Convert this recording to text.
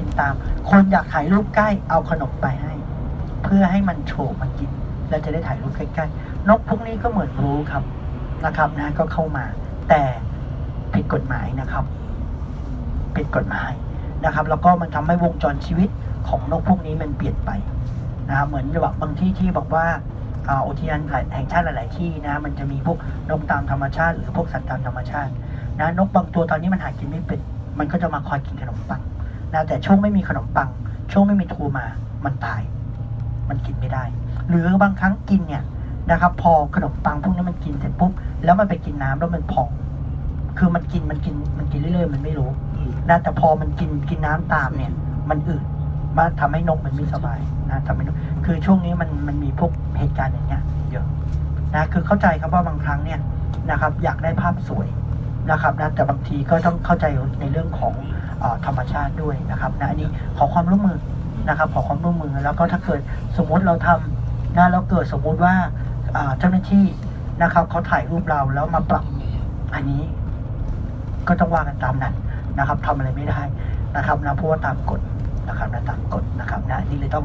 บินตาม คนอยากถ่ายรูปใกล้เอาขนมไปให้ เพื่อให้มันโฉบมันกิน แล้วจะได้ถ่ายรูปใกล้ๆ นกพวกนี้ก็เหมือนรู้ครับนะครับนะก็เข้ามา แต่ผิดกฎหมายนะครับผิดกฎหมายนะครับ แล้วก็มันทำให้วงจรชีวิตของนกพวกนี้มันเปลี่ยนไปนะครับเหมือนแบบบางที่ที่บอกว่าอ่าอุทยานแห่งชาติหลาย ๆ ที่นะ มันจะมีพวกนกตามธรรมชาติ หรือพวกสัตว์ตามธรรมชาตินะนกบางตัวตอนนี้มันหากินไม่เป็น มันก็จะมาคอยกินขนมปัง นะแต่ช่วงไม่มีขนมปัง ช่วงไม่มีทูมามันตาย มันกินไม่ได้ หรือบางครั้งกินเนี่ยนะครับ พอขนมปังพวกนี้มันกินเสร็จปุ๊บแล้วมันไปกินน้ำแล้วมันพอง คือมันกินมันกินมันกินเรื่อยๆมันไม่รู้นะแต่พอมันกินกินน้ำตามเนี่ย มันอืดมาทำให้นกมันไม่สบายนะทำให้นกคือช่วงนี้มันมันมีพวกเหตุการณ์อย่างเงี้ยเยอะนะคือเข้าใจครับว่าบางครั้งเนี่ยนะครับ อยากได้ภาพสวย นะครับนะแต่บางทีก็ต้องเข้าใจในเรื่องของอธรรมชาติด้วยนะครับนะอันนี้ขอความร่วมมือนะครับ ขอความร่วมมือแล้วก็ถ้าเกิดสมมติเราทำนะแล้วเกิดสมมุติว่าอ่าเจ้าหน้าที่นะครับเขาถ่ายรูปเราแล้วมาปรับอันนี้ก็ต้องว่ากันตามนั้นนะครับทำอะไรไม่ได้นะครับนะเพราะว่าตามกฎนะครับนะตามกฎนะครับนะนี่เลยต้อง